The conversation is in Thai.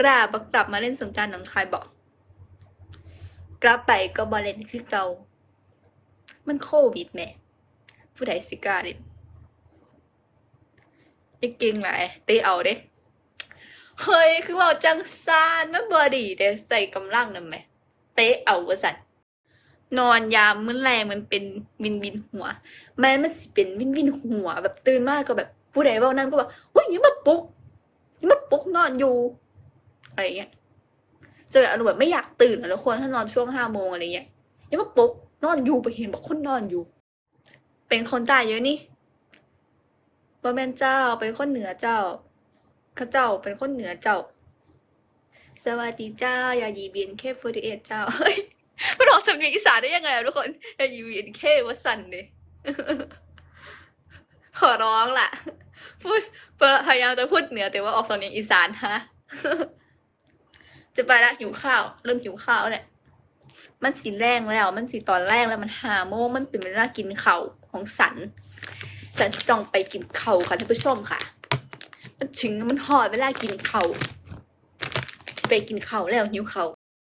กล้าบักกลับมาเล่นสงกรารหนองคายบอกกลับไปก็บอเล่นคือเก่ามันโควิดแม่ผู้ใดสิกล้าเล่นไอ้เก่งหลายเตะเอาเด้เฮ้ย คือว่าจังซานมันบอดีเด้ใส่กำลังนั่นไหมเตะเอาว่าสันนอนยามมื้อแรงมันเป็นวินวินหัว แม้มันสิเป็นวินวินหัว แบบตื่นมากก็แบบผู้ใดเว้านั่นก็แบบเฮ้ยยังมาปุกยังมาปุกนอนอยู่ อะไรเงี้ยจะแบบอารมณ์แบบไม่อยากตื่นแล้วควรถ้านอนช่วงห้าโมงอะไรเงี้ยยังมาปลุกนอนอยู่ไปเห็นบอกคนนอนอยู่ เป็นคนใตายเยอะนี่บ่แม่นเจ้าเป็นคนเหนือเจ้าเขาเจ้าเป็นคนเหนือเจ้า สวัสดีเจ้าอย่ายีเบียนแค่48เอ็ดเจ้าเฮ้ยมันออกสำเนียงอีสานได้ยังไงอะทุกคนอย่ายีเบียนแค่ว่าสันเดยขอร้องล่ะ พูดพยายามจะพูดเหนือแต่ว่าออกสำเนียงอีสานฮะ ไปละหิวข้าว เริ่มหิวข้าวแหละมันสีแรงแล้ว มันสีตอนแรกแล้วมันหาโมงมันเป็นเวลากินเข่าของสันสันจะต้องไปกินเข่าค่ะท่านผู้ชมค่ะ มันถึงมันหอดเวลากินเข่าไปกินเข่าแล้วหิวเข่า